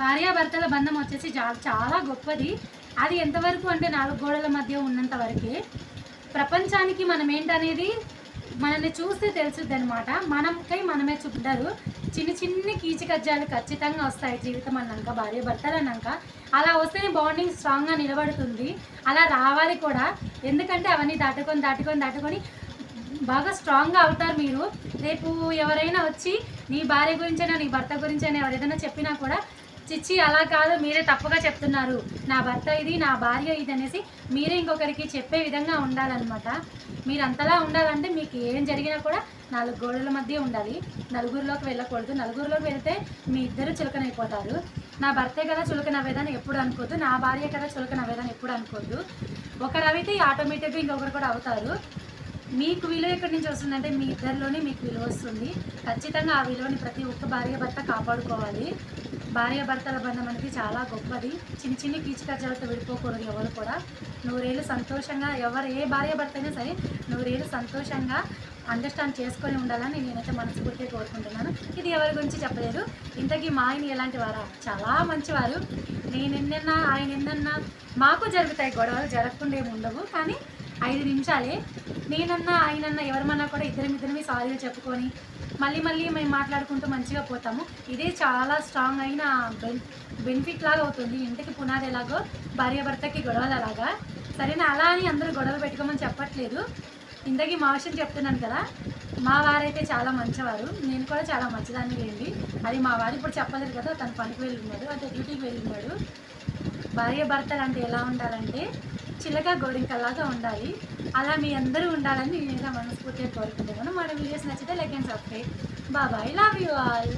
భార్యాభర్తల బంధం వచ్చేసి చాలా గొప్పది. అది ఎంతవరకు అంటే నాలుగు గోడల మధ్య ఉన్నంత వరకే. ప్రపంచానికి మనం ఏంటనేది మనల్ని చూస్తే తెలుసుద్ది అనమాట మనకై మనమే చూపుతారు చిన్న చిన్న కీచకజ్జాలు ఖచ్చితంగా వస్తాయి జీవితం అన్నాక భార్య భర్తలు అన్నాక. అలా వస్తేనే బాండింగ్ స్ట్రాంగ్గా నిలబడుతుంది. అలా రావాలి కూడా. ఎందుకంటే అవన్నీ దాటుకొని దాటుకొని దాటుకొని బాగా స్ట్రాంగ్గా అవుతారు మీరు. రేపు ఎవరైనా వచ్చి నీ భార్య గురించైనా నీ భర్త గురించైనా ఎవరు ఏదైనా చెప్పినా కూడా చిచ్చి అలా కాదు మీరే తప్పుగా చెప్తున్నారు. నా భర్త ఇది నా భార్య ఇది అనేసి మీరే ఇంకొకరికి చెప్పే విధంగా ఉండాలన్నమాట. మీరు అంతలా ఉండాలంటే మీకు ఏం జరిగినా కూడా నాలుగు గోడల మధ్య ఉండాలి. నలుగురిలోకి వెళ్ళకూడదు. నలుగురిలోకి వెళ్తే మీ ఇద్దరు చులకనైపోతారు. నా భర్తే కదా చులకనవ్వేదని ఎప్పుడు అనుకోద్దు. నా భార్య కదా చులకనవ్వేదని ఎప్పుడు అనుకోద్దు. ఒకరు అయితే ఆటోమేటిక్గా ఇంకొకరు కూడా అవుతారు. మీకు విలువ ఎక్కడి నుంచి వస్తుందంటే మీ ఇద్దరిలోనే మీకు విలువ వస్తుంది. ఖచ్చితంగా ఆ విలువని ప్రతి ఒక్క భార్య భర్త కాపాడుకోవాలి. భార్య భర్తల బంధం అనేది చాలా గొప్పది. చిన్న చిన్న కీచుకజ్జాలతో విడిపోకూడదు ఎవరు కూడా. నూరేళ్ళు సంతోషంగా ఎవరు ఏ భార్య భర్త అయినా సరే నూరేళ్ళు సంతోషంగా అండర్స్టాండ్ చేసుకొని ఉండాలని నేనైతే మనస్ఫూర్తిగా కోరుకుంటున్నాను. ఇది ఎవరి గురించి చెప్పలేదు. ఇంతకీ మా ఆయన ఎలాంటి వారా? చాలా మంచివారు. నేను ఎన్నన్నా ఆయన ఎన్నన్నా మాకు జరుగుతాయి గొడవలు జరగకుండా ఏమి ఉండవు. కానీ ఐదు నిమిషాలే నేనన్నా ఆయనన్నా ఎవరమన్నా కూడా ఇద్దరం ఇద్దరమే సారీలు చెప్పుకొని మళ్ళీ మళ్ళీ మేము మాట్లాడుకుంటూ మంచిగా పోతాము. ఇదే చాలా స్ట్రాంగ్ అయిన బెన్ బెనిఫిట్ లాగా అవుతుంది. ఇంటికి పునాది ఎలాగో భార్యాభర్తకి గొడవలు అలాగా. సరేనా? అలా అని అందరూ గొడవలు పెట్టుకోమని చెప్పట్లేదు. ఇంతకీ మా విషయం చెప్తున్నాను కదా మా వారైతే చాలా మంచివారు. నేను కూడా చాలా మంచిదాన్ని లేండి అది మా వారు ఇప్పుడు చెప్పలేదు కదా తను పనికి వెళ్ళినాడు అంటే డ్యూటీకి వెళ్ళినాడు భార్య భర్తలు అంటే ఎలా ఉండాలంటే చిలక గోరింకలాగా ఉండాలి. అలా మీ అందరూ ఉండాలని నేను మనస్ఫూర్తిగా కోరుకుంటున్నాను. మన వీడియోస్ నచ్చితే లైక్ అండ్ సబ్స్క్రైబ్. బాబాయ్ లవ్ యూ ఆల్.